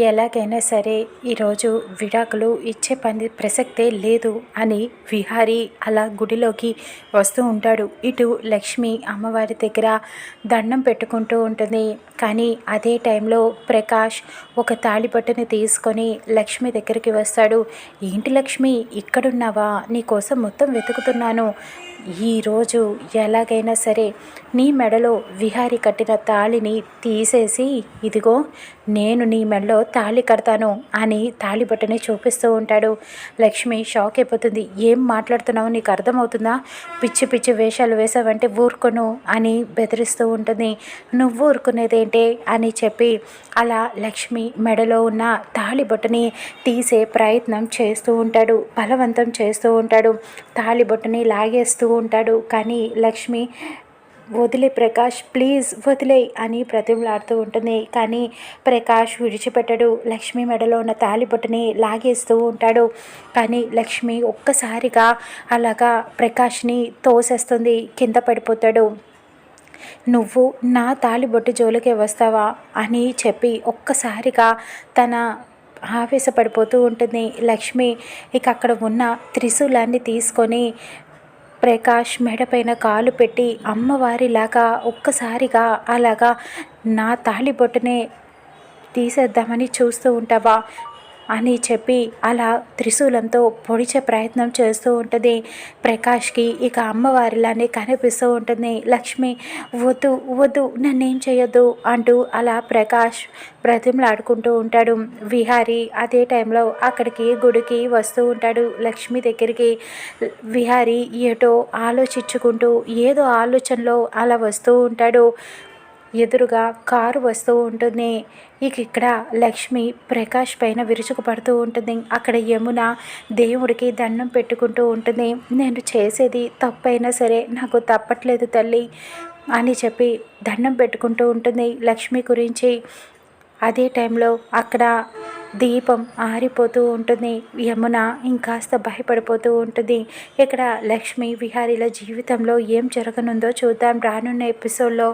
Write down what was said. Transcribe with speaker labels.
Speaker 1: ఎలాగైనా సరే ఈరోజు విడాకులు ఇచ్చే పని ప్రసక్తే లేదు అని విహారి అలా గుడిలోకి వస్తూ ఉంటాడు. ఇటు లక్ష్మి అమ్మవారి దగ్గర దండం పెట్టుకుంటూ ఉంటుంది. కానీ అదే టైంలో ప్రకాష్ ఒక తాళిపట్టుని తీసుకొని లక్ష్మి దగ్గరికి వస్తాడు. ఏంటి లక్ష్మి ఇక్కడున్నావా? నీకోసం మొత్తం వెతుకుతున్నాను. ఈరోజు ఎలాగైనా సరే నీ మెడలో విహారి కట్టిన తాళిని తీసేసి ఇదిగో నేను నీ మెడలో తాళి కడతాను అని తాళిబొట్టని చూపిస్తూ ఉంటాడు. లక్ష్మి షాక్ అయిపోతుంది. ఏం మాట్లాడుతున్నావు? నీకు అర్థమవుతుందా? పిచ్చి పిచ్చి వేషాలు వేసావంటే ఊరుకును అని బెదిరిస్తూ ఉంటుంది. నువ్వు ఊరుకునేదేంటే అని చెప్పి అలా లక్ష్మి మెడలో ఉన్న తాళిబొట్టని తీసే ప్రయత్నం చేస్తూ ఉంటాడు. బలవంతం చేస్తూ ఉంటాడు. తాళిబొట్టని లాగేస్తూ ఉంటాడు. కానీ లక్ష్మి వదిలే ప్రకాష్ ప్లీజ్ వదిలే అని ప్రతిమలాడుతూ ఉంటుంది. కానీ ప్రకాష్ విడిచిపెట్టడు. లక్ష్మి మెడలో ఉన్న తాలిబొట్టుని లాగేస్తూ ఉంటాడు. కానీ లక్ష్మి ఒక్కసారిగా అలాగా ప్రకాష్ని తోసేస్తుంది. కింద పడిపోతాడు. నువ్వు నా తాలిబొట్టు జోలికే వస్తావా? అని చెప్పి ఒక్కసారిగా తన ఆవేశపడిపోతూ ఉంటుంది. లక్ష్మి ఇక అక్కడ ఉన్న త్రిశూలాన్ని తీసుకొని ప్రకాష్ మెడపైన కాలు పెట్టి అమ్మవారిలాగా ఒక్కసారిగా అలాగా నా తాళిబొట్టునే తీసేద్దామని చూస్తూ ఉంటావా? అని చెప్పి అలా త్రిశూలంతో పొడిచే ప్రయత్నం చేస్తూ ఉంటుంది. ప్రకాష్కి ఇక అమ్మవారిలానే కనిపిస్తూ ఉంటుంది. లక్ష్మి వద్దు వద్దు నన్నేం చేయొద్దు అంటూ అలా ప్రకాష్ బ్రతిమలాడుకుంటూ ఉంటాడు. విహారి అదే టైంలో అక్కడికి గుడికి వస్తూ ఉంటాడు. లక్ష్మి దగ్గరికి విహారి ఏటో ఆలోచించుకుంటూ ఏదో ఆలోచనలో అలా వస్తూ ఉంటాడు. ఎదురుగా కారు వస్తూ ఉంటుంది. ఇక ఇక్కడ లక్ష్మి ప్రకాష్ పైన విరుచుకుపడుతూ ఉంటుంది. అక్కడ యమున దేవుడికి దండం పెట్టుకుంటూ ఉంటుంది. నేను చేసేది తప్పైనా సరే నాకు తప్పట్లేదు తల్లి అని చెప్పి దండం పెట్టుకుంటూ ఉంటుంది లక్ష్మి గురించి. అదే టైంలో అక్కడ దీపం ఆరిపోతూ ఉంటుంది. యమున ఇంకాస్త భయపడిపోతూ ఉంటుంది. ఇక్కడ లక్ష్మి విహారీల జీవితంలో ఏం జరగనుందో చూద్దాం రానున్న ఎపిసోడ్లో.